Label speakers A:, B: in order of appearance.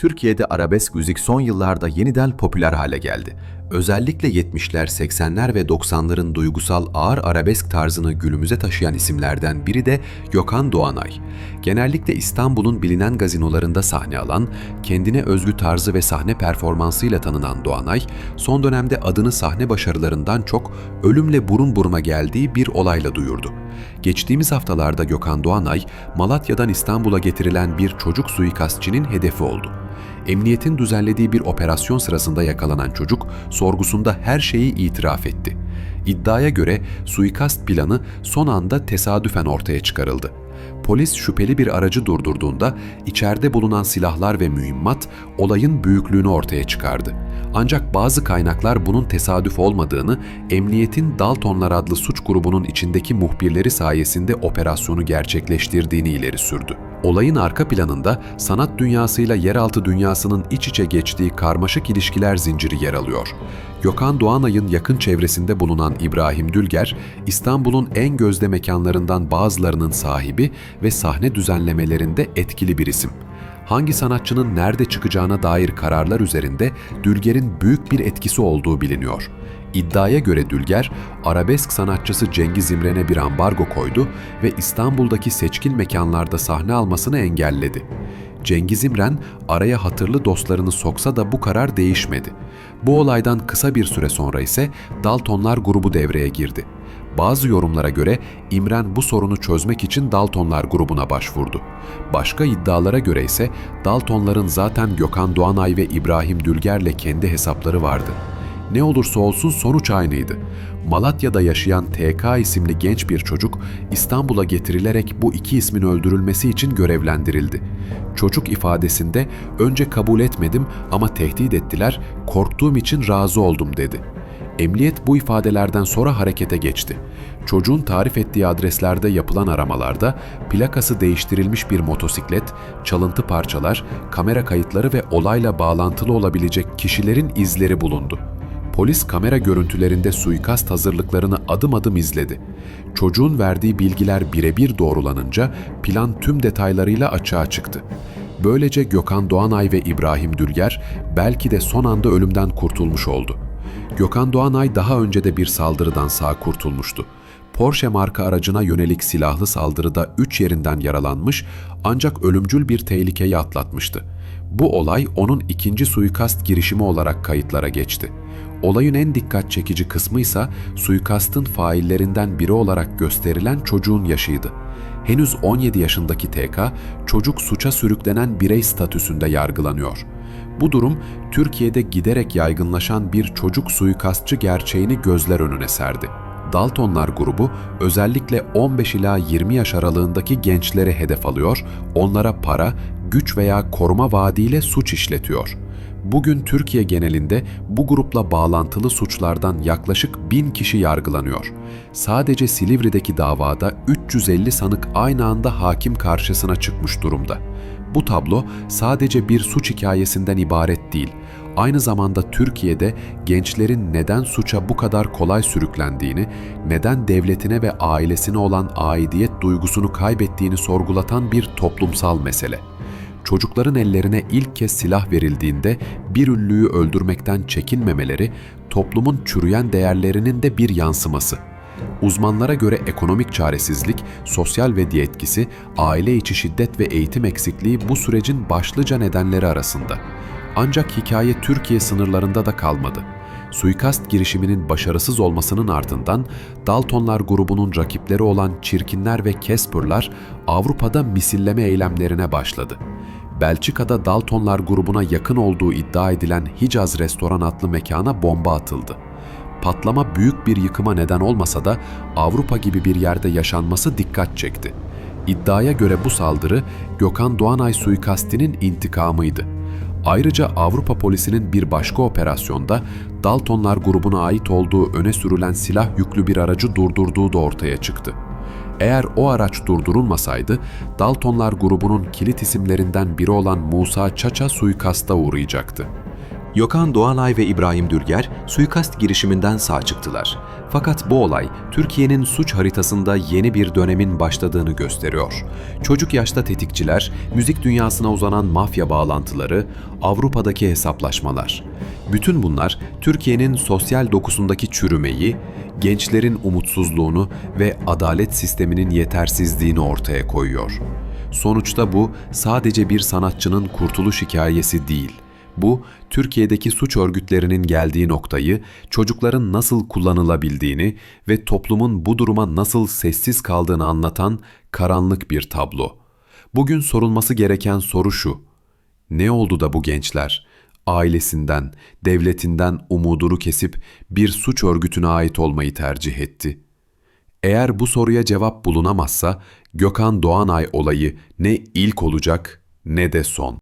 A: Türkiye'de arabesk müzik son yıllarda yeniden popüler hale geldi. Özellikle 70'ler, 80'ler ve 90'ların duygusal ağır arabesk tarzını günümüze taşıyan isimlerden biri de Gökhan Doğanay. Genellikle İstanbul'un bilinen gazinolarında sahne alan, kendine özgü tarzı ve sahne performansıyla tanınan Doğanay, son dönemde adını sahne başarılarından çok ölümle burun buruna geldiği bir olayla duyurdu. Geçtiğimiz haftalarda Gökhan Doğanay, Malatya'dan İstanbul'a getirilen bir çocuk suikastçinin hedefi oldu. Emniyetin düzenlediği bir operasyon sırasında yakalanan çocuk sorgusunda her şeyi itiraf etti. İddiaya göre suikast planı son anda tesadüfen ortaya çıkarıldı. Polis şüpheli bir aracı durdurduğunda içeride bulunan silahlar ve mühimmat olayın büyüklüğünü ortaya çıkardı. Ancak bazı kaynaklar bunun tesadüf olmadığını, emniyetin Daltonlar adlı suç grubunun içindeki muhbirleri sayesinde operasyonu gerçekleştirdiğini ileri sürdü. Olayın arka planında sanat dünyasıyla yeraltı dünyasının iç içe geçtiği karmaşık ilişkiler zinciri yer alıyor. Gökhan Doğanay'ın yakın çevresinde bulunan İbrahim Dülger, İstanbul'un en gözde mekanlarından bazılarının sahibi ve sahne düzenlemelerinde etkili bir isim. Hangi sanatçının nerede çıkacağına dair kararlar üzerinde Dülger'in büyük bir etkisi olduğu biliniyor. İddiaya göre Dülger, arabesk sanatçısı Cengiz İmren'e bir ambargo koydu ve İstanbul'daki seçkin mekanlarda sahne almasını engelledi. Cengiz İmren araya hatırlı dostlarını soksa da bu karar değişmedi. Bu olaydan kısa bir süre sonra ise Daltonlar grubu devreye girdi. Bazı yorumlara göre İmren bu sorunu çözmek için Daltonlar grubuna başvurdu. Başka iddialara göre ise Daltonların zaten Gökhan Doğanay ve İbrahim Dülger'le kendi hesapları vardı. Ne olursa olsun sonuç aynıydı. Malatya'da yaşayan TK isimli genç bir çocuk İstanbul'a getirilerek bu iki ismin öldürülmesi için görevlendirildi. Çocuk ifadesinde önce kabul etmedim ama tehdit ettiler, korktuğum için razı oldum dedi. Emniyet bu ifadelerden sonra harekete geçti. Çocuğun tarif ettiği adreslerde yapılan aramalarda plakası değiştirilmiş bir motosiklet, çalıntı parçalar, kamera kayıtları ve olayla bağlantılı olabilecek kişilerin izleri bulundu. Polis kamera görüntülerinde suikast hazırlıklarını adım adım izledi. Çocuğun verdiği bilgiler birebir doğrulanınca plan tüm detaylarıyla açığa çıktı. Böylece Gökhan Doğanay ve İbrahim Dülger belki de son anda ölümden kurtulmuş oldu. Gökhan Doğanay daha önce de bir saldırıdan sağ kurtulmuştu. Porsche marka aracına yönelik silahlı saldırıda 3 yerinden yaralanmış ancak ölümcül bir tehlikeyi atlatmıştı. Bu olay onun ikinci suikast girişimi olarak kayıtlara geçti. Olayın en dikkat çekici kısmı ise suikastın faillerinden biri olarak gösterilen çocuğun yaşıydı. Henüz 17 yaşındaki TK, çocuk suça sürüklenen birey statüsünde yargılanıyor. Bu durum Türkiye'de giderek yaygınlaşan bir çocuk suikastçı gerçeğini gözler önüne serdi. Daltonlar grubu özellikle 15 ila 20 yaş aralığındaki gençlere hedef alıyor, onlara para, güç veya koruma vaadiyle suç işletiyor. Bugün Türkiye genelinde bu grupla bağlantılı suçlardan yaklaşık 1000 kişi yargılanıyor. Sadece Silivri'deki davada 350 sanık aynı anda hakim karşısına çıkmış durumda. Bu tablo sadece bir suç hikayesinden ibaret değil. Aynı zamanda Türkiye'de gençlerin neden suça bu kadar kolay sürüklendiğini, neden devletine ve ailesine olan aidiyet duygusunu kaybettiğini sorgulatan bir toplumsal mesele. Çocukların ellerine ilk kez silah verildiğinde bir ünlüyü öldürmekten çekinmemeleri toplumun çürüyen değerlerinin de bir yansıması. Uzmanlara göre ekonomik çaresizlik, sosyal ve etkisi, aile içi şiddet ve eğitim eksikliği bu sürecin başlıca nedenleri arasında. Ancak hikaye Türkiye sınırlarında da kalmadı. Suikast girişiminin başarısız olmasının ardından Daltonlar grubunun rakipleri olan Çirkinler ve Casper'lar Avrupa'da misilleme eylemlerine başladı. Belçika'da Daltonlar grubuna yakın olduğu iddia edilen Hicaz Restoran adlı mekana bomba atıldı. Patlama büyük bir yıkıma neden olmasa da Avrupa gibi bir yerde yaşanması dikkat çekti. İddiaya göre bu saldırı Gökhan Doğanay suikastinin intikamıydı. Ayrıca Avrupa polisinin bir başka operasyonda Daltonlar grubuna ait olduğu öne sürülen silah yüklü bir aracı durdurduğu da ortaya çıktı. Eğer o araç durdurulmasaydı, Daltonlar grubunun kilit isimlerinden biri olan Musa Çaça suikasta uğrayacaktı. Gökhan Doğanay ve İbrahim Dülger suikast girişiminden sağ çıktılar. Fakat bu olay Türkiye'nin suç haritasında yeni bir dönemin başladığını gösteriyor. Çocuk yaşta tetikçiler, müzik dünyasına uzanan mafya bağlantıları, Avrupa'daki hesaplaşmalar. Bütün bunlar Türkiye'nin sosyal dokusundaki çürümeyi, gençlerin umutsuzluğunu ve adalet sisteminin yetersizliğini ortaya koyuyor. Sonuçta bu sadece bir sanatçının kurtuluş hikayesi değil. Bu, Türkiye'deki suç örgütlerinin geldiği noktayı, çocukların nasıl kullanılabildiğini ve toplumun bu duruma nasıl sessiz kaldığını anlatan karanlık bir tablo. Bugün sorulması gereken soru şu: ne oldu da bu gençler ailesinden, devletinden umudunu kesip bir suç örgütüne ait olmayı tercih etti? Eğer bu soruya cevap bulunamazsa Gökhan Doğanay olayı ne ilk olacak ne de son.